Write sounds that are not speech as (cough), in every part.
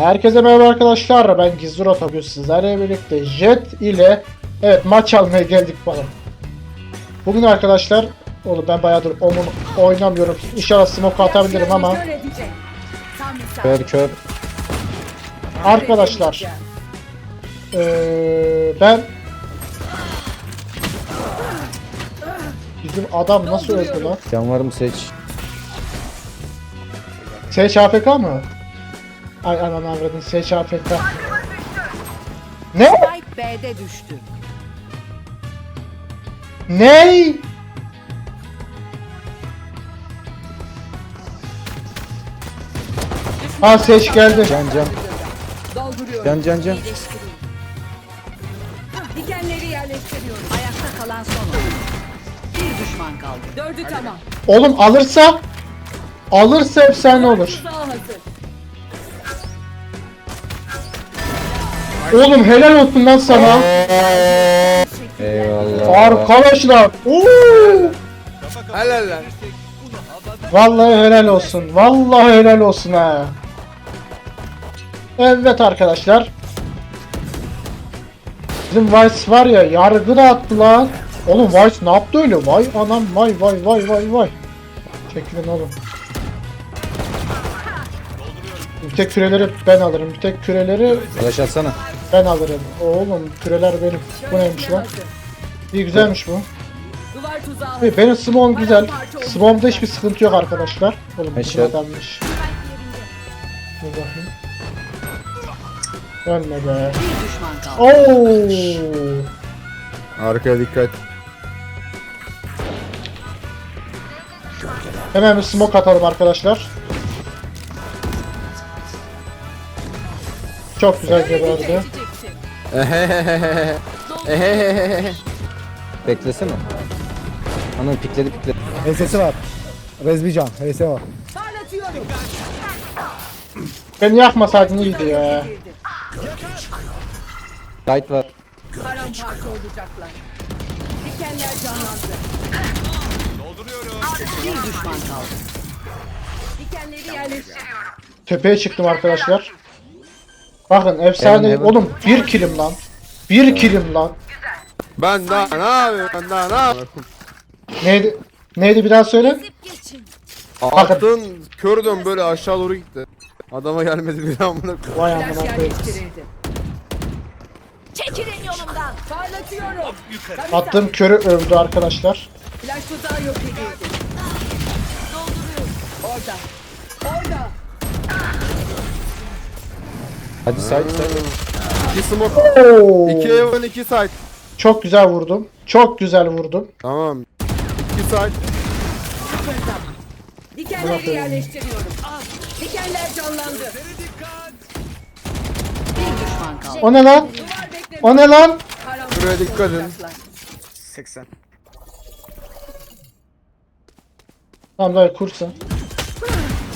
Herkese merhaba arkadaşlar. Ben Gizli Otobüs sizlerle birlikte Jet ile evet maç almaya geldik bakalım. Bugün arkadaşlar oğlum ben bayağıdır Omun oynamıyorum. İnşallah smoke atabilirim ama Kör. Kör arkadaşlar eee, ben bizim adam nasıl öldü lan? Can var mı seç? Seç AFK mı? Ay anan avradın Seç AFK. Ne? Spike B'de düştü. Ney? Ha seç geldi. Can can. Dolduruyorum. Can can can. İyileştireyim. Dikenleri yerleştiriyorum. Ayakta kalan son oyun. Bir düşman kaldı. Dördü tamam. Oğlum alırsa alırsa efsane olur. Tuzağı hazır. Oğlum helal olsun lan sana. Eyvallah. Arkadaşlar. Oo! Helal lan. Vallahi helal olsun. Vallahi helal olsun ha. Evet arkadaşlar. Bizim Vice var ya yargı da attı lan. Oğlum Vice ne yaptı öyle? Vay anam vay vay vay vay vay. Çekilin oğlum. Bir tek küreleri ben alırım. Bir tek küreleri Flash atsana. Ben alırım. Oğlum küreler benim. Bu neymiş lan? İyi güzelmiş bu. Duvar tuzağı Benim Smom güzel. Smom'da hiçbir sıkıntı yok arkadaşlar. Oğlum bu Eşya. adammış. Dur bakayım. Ölme be. Bir düşman kaldı. Oo. Arkaya dikkat. Hemen bir smoke atalım arkadaşlar. Çok güzel geberdi. (laughs) Beklesene. Anam pikledi pikledi. HS'si var. Rezbican. HS var. Beni yakmasaydın iyiydi ya. Light var. Paramparça olacaklar. Dikenler canlandı. Bir düşman kaldı. Dikenleri yerleştiriyorum. Tepeye çıktım arkadaşlar. Bakın efsane. Heaven. Oğlum bir kilim lan. Bir kilim lan. Ben daha ne yapıyorum? Ben daha ne yapıyorum? Neydi? Neydi bir daha söyle. Altın kördüm böyle aşağı doğru gitti. Adama gelmedi bir amına koyayım. Vay amına koyayım. Çekilin yolumdan. Parlatıyorum. Attığım körü övdü arkadaşlar. Flash tuzağı yok edildi. Dolduruyorum. Orada. Hadi side side. İki smoke. Oo. İki Evan iki side. Çok güzel vurdum. Çok güzel vurdum. Tamam. İki side. Dikenleri yerleştiriyorum. Dikenler canlandı. Bir düşman kaldı. O ne lan? Duvar bekledi. O ne lan? Şuraya dikkat edin. olacaklar. 80. Tamam böyle kursa.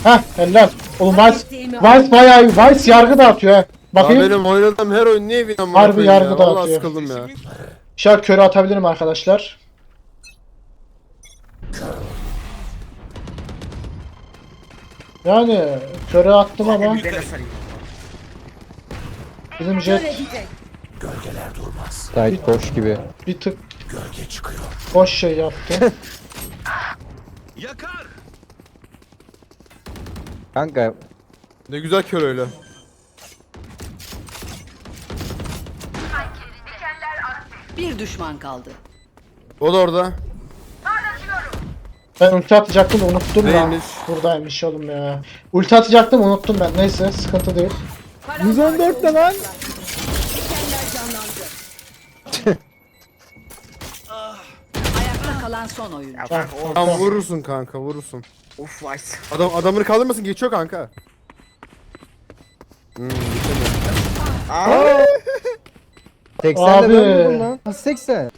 Heh helal. Oğlum Vice, Vice bayağı iyi. Vice yargı dağıtıyor ha. Ya Bakayım. benim oynadığım her oyun niye bir amına Harbi yargı ya? Vallahi dağıtıyor. sıkıldım ya. Şart körü atabilirim arkadaşlar. Yani körü attım ama bizim jet edecek. Light boş gibi. bir tık boş şey yaptı. Kanka Ne güzel kör öyle. Bir düşman kaldı. O da orada. Ben ulti atacaktım unuttum ya. Neymiş? Buradaymış oğlum ya. Ulti atacaktım unuttum ben. Neyse sıkıntı değil. 114 ne lan? Ayakta kalan son oyuncu. Tamam vurursun kanka vurursun. Of Vice. Adam adamını kaldırmasın geçiyor kanka. Hmm, geçemiyor. 80 Abi. de ben vurdum lan. Nasıl 80?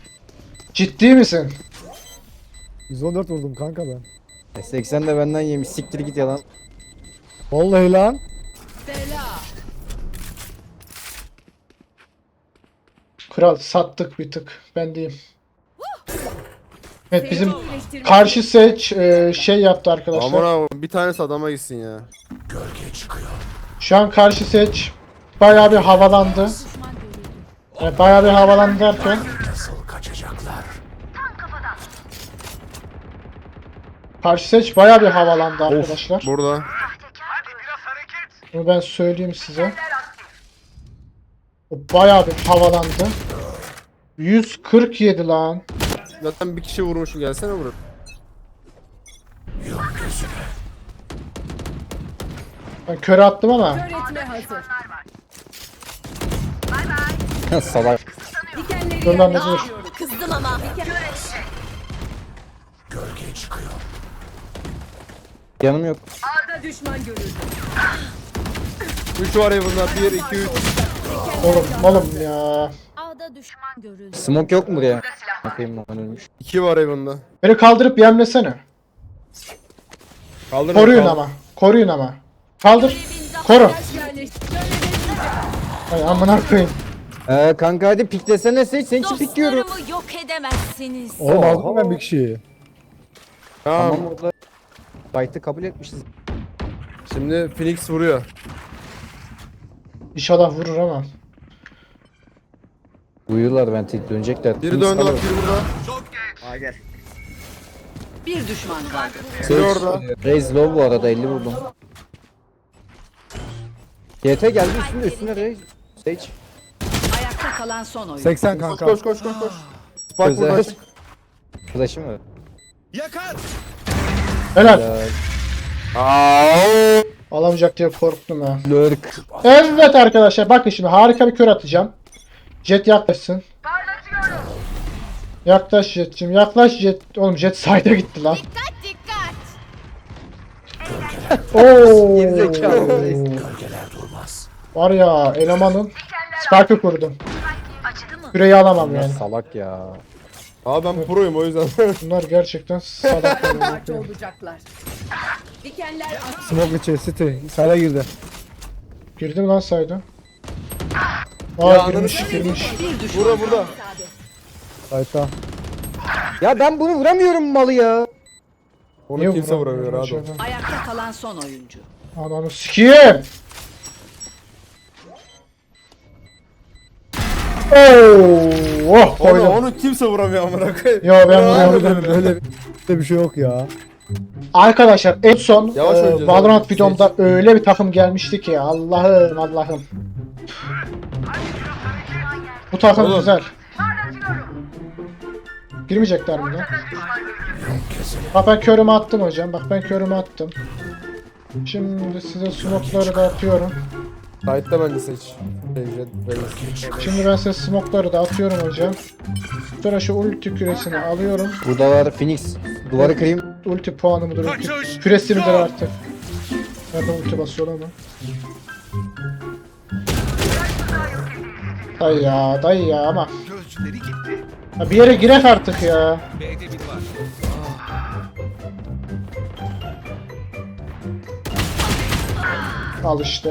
Ciddi misin? 114 vurdum kanka ben. E, 80 de benden yemiş. Siktir git yalan. Vallahi lan. Bela. Kral sattık bir tık. Ben diyeyim. Evet bizim karşı seç e, şey yaptı arkadaşlar. Aman abi bir tanesi adama gitsin ya. Şu an karşı seç bayağı bir havalandı. Yani bayağı bir havalandı derken Karşı seç bayağı bir havalandı arkadaşlar. Burada. Bunu ben söyleyeyim size. O bayağı bir havalandı. 147 lan. Zaten bir kişi vurmuşum gelsene buraya. Ben köre attım ama Öğretme hazır. (laughs) Salak. Dikenleri Dur lan, yerine dur. alıyorum. Kızdım ama. Yanım yok. Ağda düşman görüldü. 3 var ya bunlar. 1, 2, 3. oğlum oğlum ya. Ağda düşman görüldü. Smoke yok mu buraya? Bakayım lan ölmüş. 2 var Evan'da. Beni kaldırıp yemlesene. Kaldırın. Koruyun kaldır. ama. Koruyun ama. Kaldır. Koru. Ay amına koyayım. Ee, kanka hadi piklesene seç. Senin için pikliyorum. Dostlarımı yok edemezsiniz. Oğlum aldım ben bir kişiyi. Tamam. Tamam orada. Fight'ı kabul etmişiz. Şimdi Phoenix vuruyor. İnşallah vurur ama. Uyuyorlar ben tek dönecekler. Biri döndü bak biri burada. Bir düşman kaldı. Biri orada. Raze low bu arada 50 vurdum. GT geldi üstünde üstünde Raze. Sage. Ayakta kalan son oyun. 80 Koş kanka. koş koş koş koş. Spike Özel. burada. Flash'ı mı? Helal. Ya. Alamayacak diye korktum ha. Lurk. Evet arkadaşlar bakın şimdi harika bir kör atacağım. Jet yaklaşsın. Yaklaş Jet'cim yaklaş Jet. Oğlum Jet side'a gitti lan. Dikkat dikkat. (laughs) Oo. Gerizekalı. Var ya elemanın Spark'ı kurdum. Küreyi alamam yani. Salak ya. Aa ben proyum o yüzden. (laughs) Bunlar gerçekten salak. Olacaklar. Dikenler. Smoke içi City. Sayla girdi. Girdim lan sayda. Aa Ya girmiş ananı girmiş. Burada burada. Sayta. Ya ben bunu vuramıyorum malı ya. Onu Niye kimse vuramıyorum vuramıyor abi. Ayakta kalan son oyuncu. Ananı sikiyim. Oo, oh Onu, koydum. onu kimse vuramıyor amına koyayım. Ben Ya, vuruyorum. Öyle, öyle, öyle bir şey yok ya. Arkadaşlar en son e, Valorant videomda öyle bir takım gelmişti ki Allah'ım Allah'ım. Bu takım Oğlum. güzel. Girmeyecekler mi lan? Bak ben körümü attım hocam. Bak ben körümü attım. Şimdi size smoke'ları da atıyorum. Side'da bence seç. Şimdi ben size smoke'ları da atıyorum hocam. Sonra şu ulti küresini alıyorum. Burada var Phoenix. Duvarı kırayım. Ulti puanı mıdır? Ulti küresi midir artık? Nerede ulti basıyor ama? Dayı ya, dayı ya ama. Ya bir yere girek artık ya. Al işte.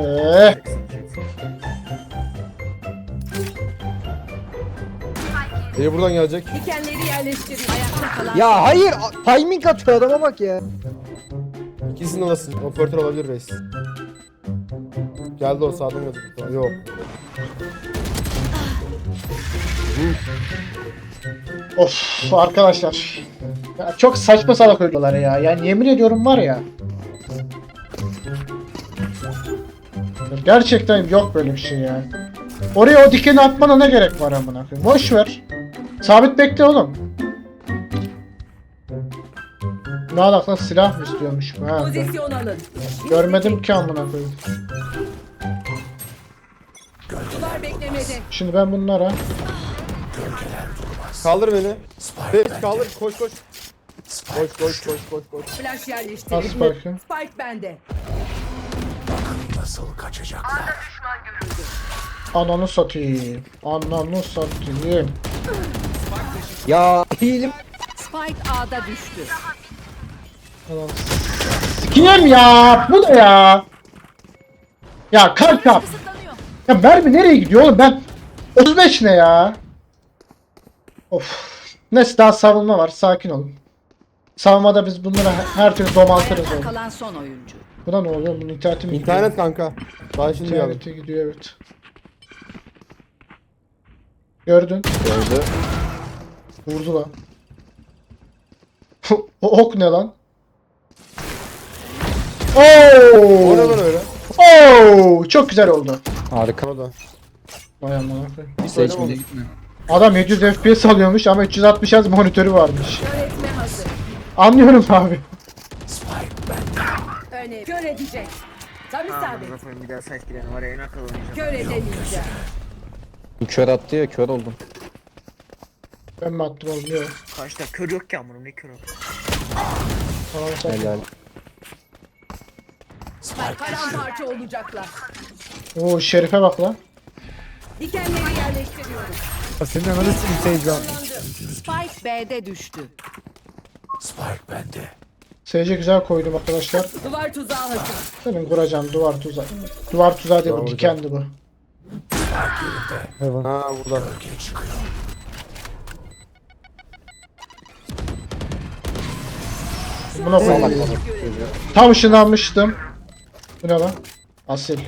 Biri buradan gelecek. Dikenleri yerleştirin. Ayakta kalan Ya hayır a- timing atıyor adama bak ya. İkisini alasın. Operatör olabilir reis. Geldi o sağdan geldi. Yok. Of arkadaşlar. Ya çok saçma salak ölüyorlar ya. Yani yemin ediyorum var ya. Gerçekten yok böyle bir şey ya. Oraya o dikeni atmana ne gerek var amına koyayım? Boş ver. Sabit bekle oğlum. Ne alak lan silah mı istiyormuş? Ha, pozisyon alın. görmedim ki amına koyayım. Beklemede. Şimdi ben bunlara Kaldır beni. Reis kaldır koş koş. Koş koş koş koş koş. Flash bakayım. Spike bende. Ananı satayım. Ananı satayım. Ya eğilim. Spike A'da düştü. Ananı Sikiyim ya. Bu ne ya? Ya kanka. Kısıtlanıyor. Ya mermi nereye gidiyor oğlum ben 35 ne ya? Of. Neyse daha savunma var sakin olun. Savunmada biz bunları her- türlü domaltırız oğlum. kalan son oyuncu. Buna ne oluyor? Bunun interneti mi gidiyor? İnternet kanka. Daha şimdi geldim. İnternete gidiyor evet. Gördün. Gördü. Vurdu lan. (laughs) o ok ne lan? Oo! O ne lan öyle? Oo! Çok güzel oldu. Harika. Orada. Vay amına koyayım. Bir seçmede gitme. Adam 700 FPS alıyormuş ama 360 Hz monitörü varmış. Anlıyorum abi. Öne. Kör edecek. Tam isabet. Rafael bir daha saç girelim oraya ne kadar oynayacağım. Kör edemeyeceğim. Kör attı ya kör oldum. Ben mi attım oğlum? Yok. Kaçta kör yok ki amına ne körü. Tamam, sen- Helal. Paramparça olacaklar. Oo Şerife bak lan. Dikenleri yerleştiriyorum. Senin ananı sikeyim Seyircan. Spike B'de düştü. SC güzel koydum arkadaşlar. Duvar tuzağı hazır. Senin kuracağım duvar tuzağı. Duvar tuzağı değil bu dikendi bu. Hayvan. Ha burada. Buna koyayım. Tam ışınlanmıştım. Bu ne lan? Asil.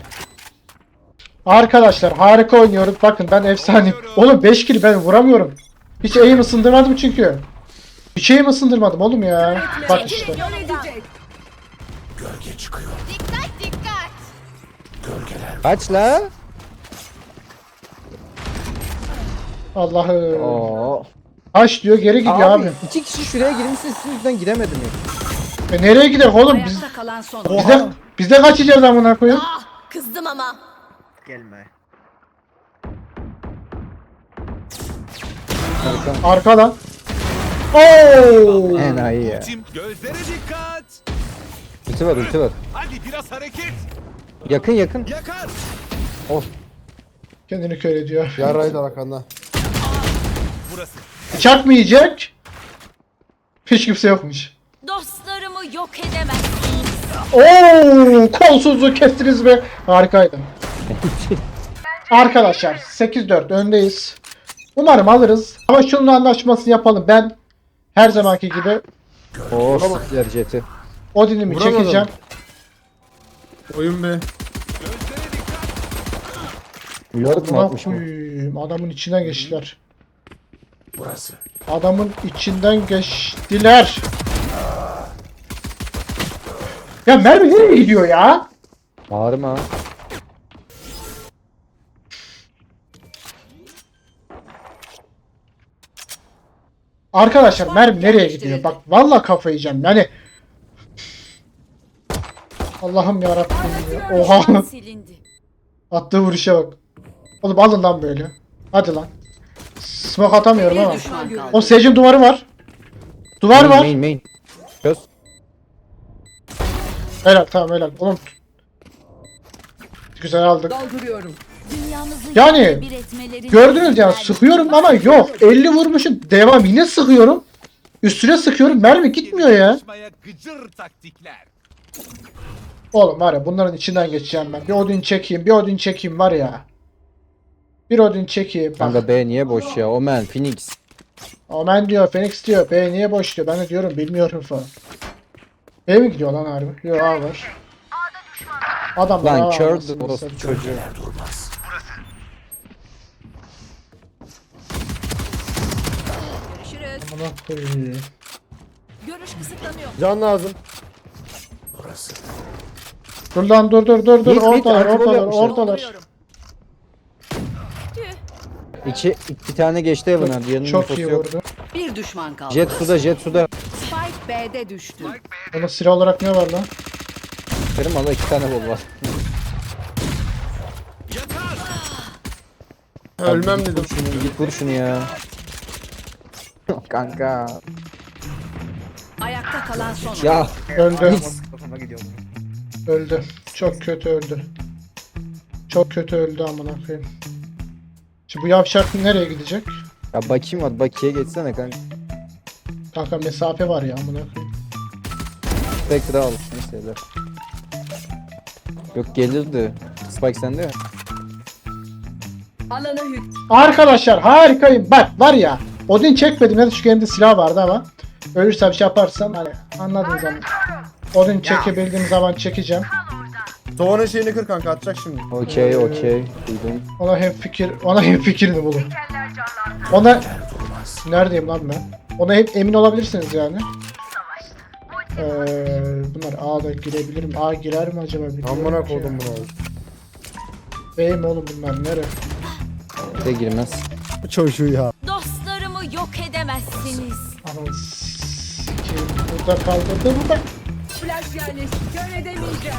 Arkadaşlar harika oynuyoruz. Bakın ben efsaneyim. Oğlum 5 kill ben vuramıyorum. Hiç aim ısındırmadım çünkü. Hiç aim ısındırmadım oğlum ya. Bak işte. Kör edecek. Kaç la? Allah'ım. Oo. Aç diyor geri gidiyor Abi, abi. iki kişi şuraya girmişsin sizin yüzünden giremedim ya. E nereye gidelim oğlum biz? Ayakta kalan son. Biz de, biz de kaçacağız amına koyayım. Kızdım ama. Gelme. Arkadan. Oo! Enayi ya. Tim gözlere dikkat. Ulti var ulti var. Hadi biraz hareket. Yakın yakın. Yakar. Kendini kör ediyor. Yarraydı arkanda. Burası. Bıçak mı yiyecek? Hiç kimse yokmuş. Dostlarımı yok edemezsiniz. Oo, kolsuzluğu kestiniz be. Harikaydı. (laughs) Arkadaşlar 8-4 öndeyiz. Umarım alırız. Ama şunun anlaşmasını yapalım. Ben her zamanki gibi Oo sikler jeti. Odin'imi Vuramadım. çekeceğim. Oyun be. Lord mu atmış mı? koyayım. Adamın içinden geçtiler. Adamın içinden geçtiler. Ya mermi nereye gidiyor ya? Bağırma. Arkadaşlar mermi nereye gidiyor? Bak vallahi kafayı yiyeceğim. Yani Allah'ım ya Rabbim. Oha. Silindi. Attığı vuruşa bak. Oğlum alın lan böyle. Hadi lan. Smoke atamıyorum ama. O Sage'in duvarı var. Duvar Main var. main main. Göz. Helal tamam helal. Oğlum. Güzel aldık. Dolduruyorum. Yani, Gördünüz ya sıkıyorum ama yok. 50 vurmuşum. Devam yine sıkıyorum. Üstüne sıkıyorum. Mermi gitmiyor ya. Oğlum var ya bunların içinden geçeceğim ben. Bir Odin çekeyim. Bir Odin çekeyim var ya. Bir Odin çekeyim. Bak. Kanka B niye boş ya? Omen, Phoenix. Omen diyor. Phoenix diyor. B niye boş diyor. Ben de diyorum bilmiyorum falan. B mi gidiyor lan harbi? Yok A var. Adam Lan kör çocuğu. Amına koyayım. Görüş kısıtlanıyor. Can lazım. Dur lan dur dur dur dur. Mid, Ortalar antibol ortalar yapmışlar. ortalar. İki, bir tane geçti Evan'a. Diğerinin Çok iyi yok. vurdu. Bir düşman kaldı. Jet suda, jet suda. Spike B'de düştü. Onun silah olarak ne var lan? Benim valla iki tane bol var. Ölmem dedim. Şunu git vur şunu ya. Kanka. Ayakta kalan son. Ya Öldü. Kafama. Öldü. Çok kötü öldü. Çok kötü öldü amına koyayım. Şimdi bu yavşak nereye gidecek? ya bakayım hadi bakiye geçsene kanka. Kanka mesafe var ya amına koyayım. Spectre al. Neyse de. Yok gelirdi. Spike sende ya. Alanı hük. Arkadaşlar harikayım. Bak var ya. Odin çekmedim. Ne çünkü elimde silah vardı ama. Ölürsem şey yaparsam hani anladınız ama. Odin çekebildiğim zaman çekeceğim. Soğanın şeyini kır kanka atacak şimdi. Okey okey. Duydum. Ona hem fikir, ona hem fikrini bulun. Ona neredeyim lan ben? Ona hep emin olabilirsiniz yani. Ee, bunlar A'da girebilir mi? A girer mi acaba? Bilmiyorum Amına ki. koydum bunu. Bey mi oğlum bunlar? Nere? De girmez. Bu çocuğu ya. Anam s**eyim. Burada kaldırdı mı ben? Flash yerleşti. Kör edemeyeceğim.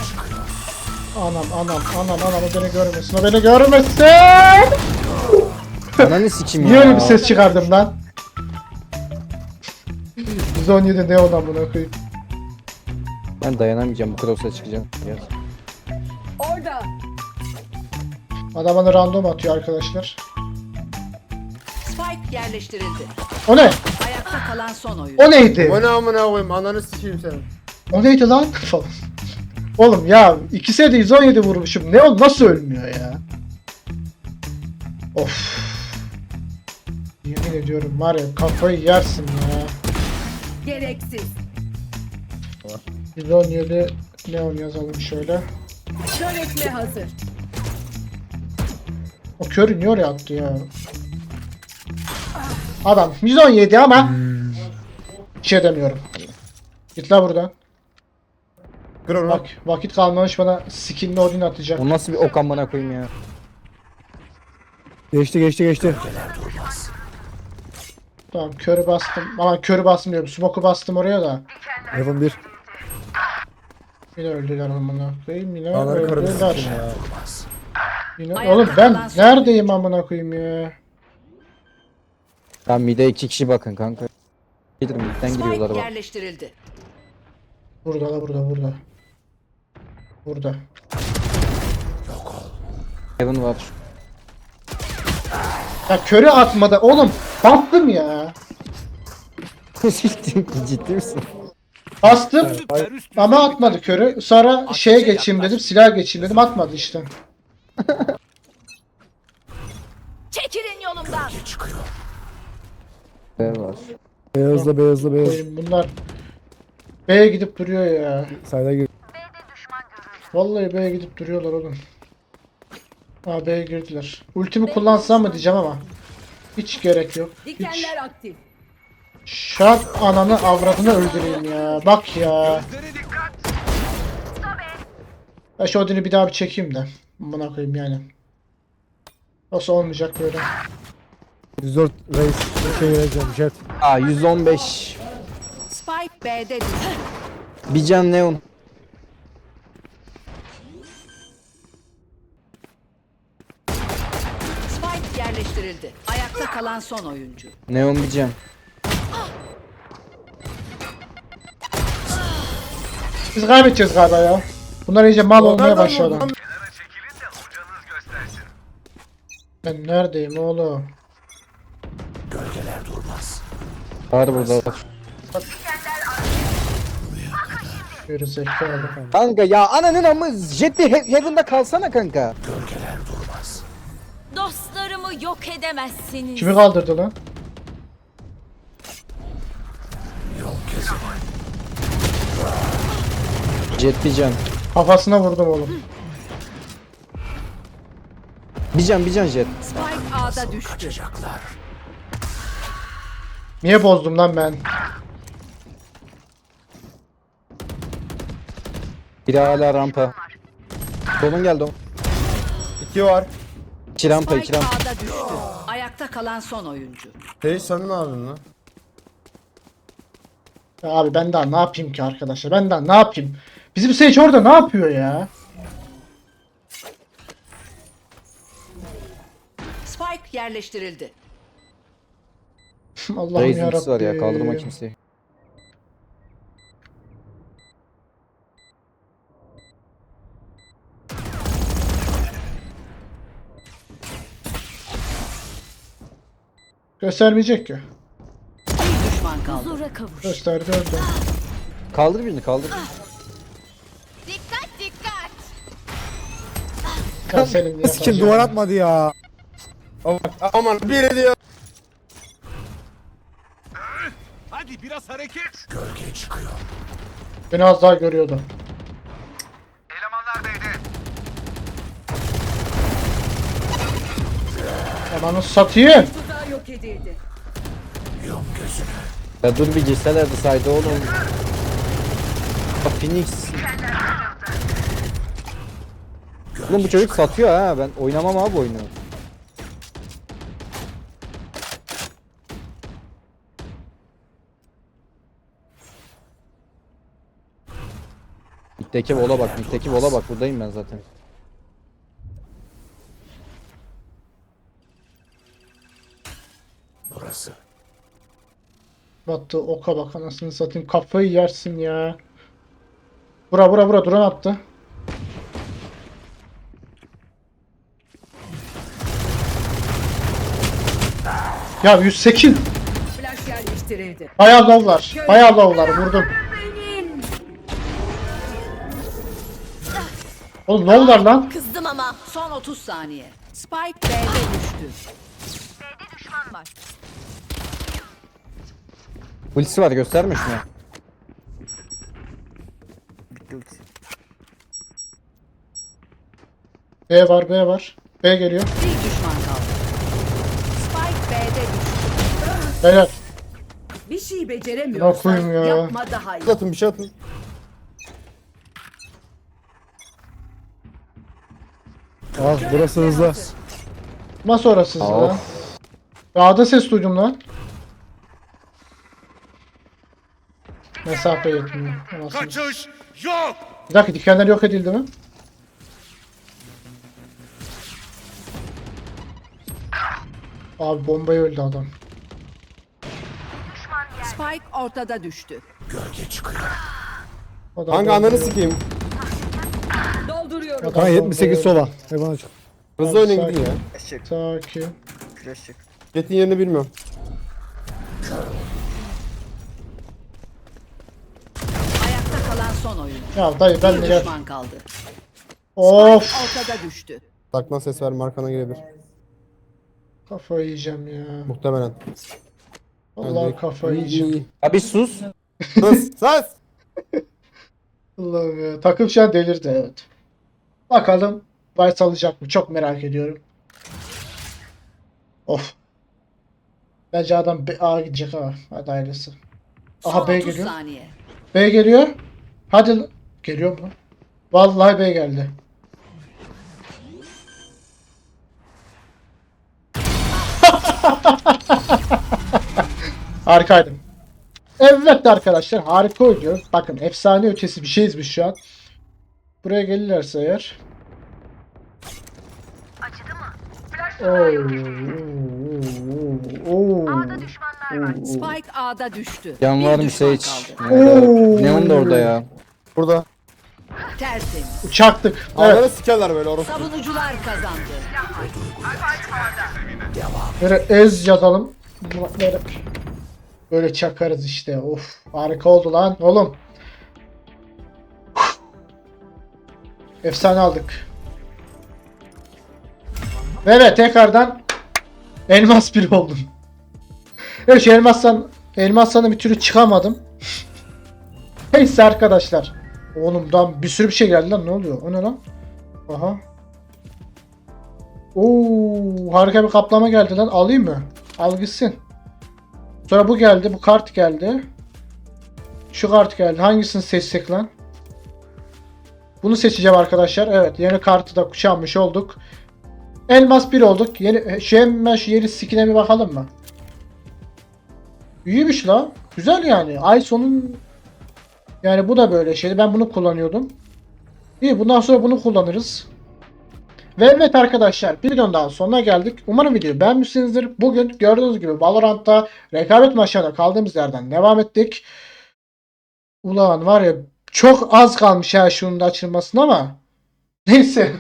Anam anam anam anam o beni görmesin o beni görmesin. Ananı sikim ya. Niye öyle bir ses çıkardım lan? 117 ne ondan buna koyayım. Ben dayanamayacağım bu cross'a çıkacağım. Gel. Orada. Adam bana random atıyor arkadaşlar. Spike yerleştirildi. O ne? Ayakta kalan son oyuncu. O neydi? O ne amına koyayım ananı sikeyim senin. O neydi lan? Falan. (laughs) Oğlum ya ikisine de 117 vurmuşum. Ne o nasıl ölmüyor ya? Of. Yemin ediyorum var ya kafayı yersin ya. Gereksiz. 117 Neon yazalım şöyle. Kör etme hazır. O körü niye oraya attı ya? Adam 117 ama bir şey demiyorum. Git la buradan. Kır onu. Bak vakit kalmamış bana skinli Odin atacak. O nasıl bir ok amına koyayım ya. Geçti geçti geçti. Tamam körü bastım. Aman körü bastım diyorum. Smoke'u bastım oraya da. Heaven 1. Yine öldüler amına koyayım. Yine karını öldüler. ya. Yine... Oğlum ben neredeyim amına koyayım ya? Tam mide iki kişi bakın kanka. Gelir midden giriyorlar Spike bak. yerleştirildi. Burada la burada burada. Burada. Heaven var. Ya körü atmadı. Oğlum bastım ya. Ciddi misin? Bastım ama atmadı körü. Sonra şeye geçeyim dedim. Silah geçeyim dedim. Atmadı işte. Çekilin yolumdan. Heaven var. Beyazla beyazla beyaz. Koyayım bunlar B'ye gidip duruyor ya. Sayda gir. Vallahi B'ye gidip duruyorlar oğlum. Aa B'ye girdiler. Ultimi kullansam mı diyeceğim ama. Hiç gerek yok. Hiç. Dikenler aktif. Şart ananı avradını öldüreyim ya. Bak ya. Ben şu Odin'i bir daha bir çekeyim de. Buna koyayım yani. Nasıl olmayacak böyle. 104 reis. Şey vereceğim. Jet. Aa 115. Spike B'de. Bir can neon. Spike yerleştirildi. Ayakta kalan son oyuncu. Neon bir can. Biz kaybedeceğiz galiba ya. Bunlar iyice mal olmaya başladı. Ben neredeyim oğlum? Var burada. Yürü zekalı. Kanka ya ananın amı jet bir he- heaven'da kalsana kanka. Dostlarımı yok edemezsiniz. Kimi kaldırdı lan? Jet bir can. Kafasına vurdum oğlum. Bir can bir can jet. Spike A'da düştü. Niye bozdum lan ben? Biri hala rampa. Solun geldi o. İki var. İki rampa iki Spike rampa. Düştü. Ayakta kalan son oyuncu. Hey sen ne yapıyorsun lan? Ya abi ben daha ne yapayım ki arkadaşlar? Ben daha ne yapayım? Bizim Sage orada ne yapıyor ya? Spike yerleştirildi. Allah'ım Raze yarabbim. var ya kaldırma kimseyi. Göstermeyecek ki. Bir düşman kaldı. Huzura kavuş. Gösterdi öldü. Kaldır birini kaldır. Dikkat dikkat. Ya senin niye Sikim duvar atmadı ya. Aman, aman biri diyor. Hadi biraz hareket. Gölge çıkıyor. Beni az daha görüyordu. Elemanlar satayım. Tuzağı yok edildi. Ya dur bir girselerdi saydı oğlum. Bak Phoenix. Oğlum bu çocuk satıyor ha ben oynamam abi oyunu. Mitteki vola bak, mitteki vola bak buradayım ben zaten. Battı oka bak anasını satayım kafayı yersin ya. Bura bura bura duran attı. Ya 108 Flash yerleştirildi. bayağı lowlar. Bayağı lowlar vurdum. Oğlum lowlar lan. Kızdım ama. Son 30 saniye. Spike B'de düştü. Ultisi var gösterme şunu. Bitti. B var B var. B geliyor. Bir düşman kaldı. Spike B'de düştü. Beyler Bir şey Ne beceremiyorsan ya? yapma daha iyi. Atın bir şey atın. Ah burası hızlı. Nasıl orası Of. lan? Dağda ses duydum lan. Mesafe yetmiyor. Anasını. Kaçış yok. Bir dakika dikenler yok edildi mi? Abi bombayı öldü adam. Spike ortada düştü. adam Kanka bombayı ananı öldü. sikeyim. Adam Kanka 78 bombayı sola. Hayvan açık. Hızlı oynayın gidin ya. Öldü. Sakin. Flash çık. Jet'in yerini bilmiyorum. Ayakta kalan son oyun. Ya dayı ben de Bir gel. düşman kaldı. Of. Ortada düştü. Saklan ses verme arkana gelebilir. Kafayı yiyeceğim ya. Muhtemelen. Allah kafayı yiyeceğim. Abi sus. (laughs) Sus sus. Allah'ım ya. Takım şu an delirdi evet. Bakalım Vice alacak mı? Çok merak ediyorum. Of. Bence adam B A gidecek ha. Hadi. Son Aha B 30 geliyor. saniye. B geliyor. Hadi. Geliyor mu? Vallahi B geldi. (laughs) Harikaydım. Evet arkadaşlar harika oynuyor. Bakın efsane ötesi bir şeyiz biz şu an. Buraya gelirlerse eğer. Oo, oo, oo, oo. Spike A'da düştü. Bir var mı Sage? Oo. Neon da orada ya. Burada. Tertemiz. Uçaktık. Evet. sikerler böyle orası. Savunucular kazandı. Böyle ez yazalım. Böyle, böyle çakarız işte. Of harika oldu lan oğlum. Efsane aldık. Ve Evet tekrardan elmas bir oldum. (laughs) Evet şu elmastan elmastan bir türlü çıkamadım. (laughs) Neyse arkadaşlar. Oğlumdan bir sürü bir şey geldi lan ne oluyor? O ne lan? Aha. Oo, harika bir kaplama geldi lan. Alayım mı? Al gitsin. Sonra bu geldi. Bu kart geldi. Şu kart geldi. Hangisini seçsek lan? Bunu seçeceğim arkadaşlar. Evet. Yeni kartı da kuşanmış olduk. Elmas 1 olduk. Yeni, şu hemen şu yeni skin'e bir bakalım mı? İyiymiş lan. Güzel yani. Ay sonun yani bu da böyle şeydi. Ben bunu kullanıyordum. İyi bundan sonra bunu kullanırız. Ve evet arkadaşlar videonun sonuna geldik. Umarım videoyu beğenmişsinizdir. Bugün gördüğünüz gibi Valorant'ta rekabet maçlarına kaldığımız yerden devam ettik. Ulan var ya çok az kalmış ya şunun da açılmasına ama. Neyse.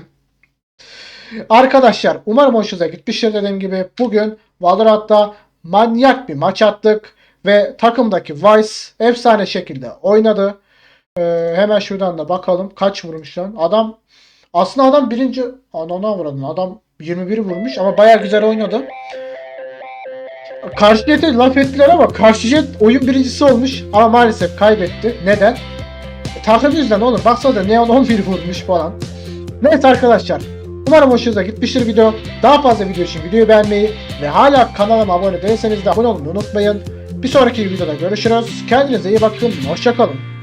Arkadaşlar umarım hoşunuza gitmiştir dediğim gibi. Bugün Valorant'ta manyak bir maç attık. Ve takımdaki Vice efsane şekilde oynadı. Ee, hemen şuradan da bakalım. Kaç vurmuş lan? Adam aslında adam birinci anana vurdum. Adam 21 vurmuş ama baya güzel oynadı. Karşı jete laf ettiler ama karşı jet oyun birincisi olmuş ama maalesef kaybetti. Neden? Takım yüzden oğlum. Baksana Neon 11 vurmuş falan. Neyse arkadaşlar. Umarım hoşunuza gitmiştir video. Daha fazla video için videoyu beğenmeyi ve hala kanalıma abone değilseniz de abone olmayı unutmayın. Bir sonraki videoda görüşürüz. Kendinize iyi bakın. Hoşçakalın.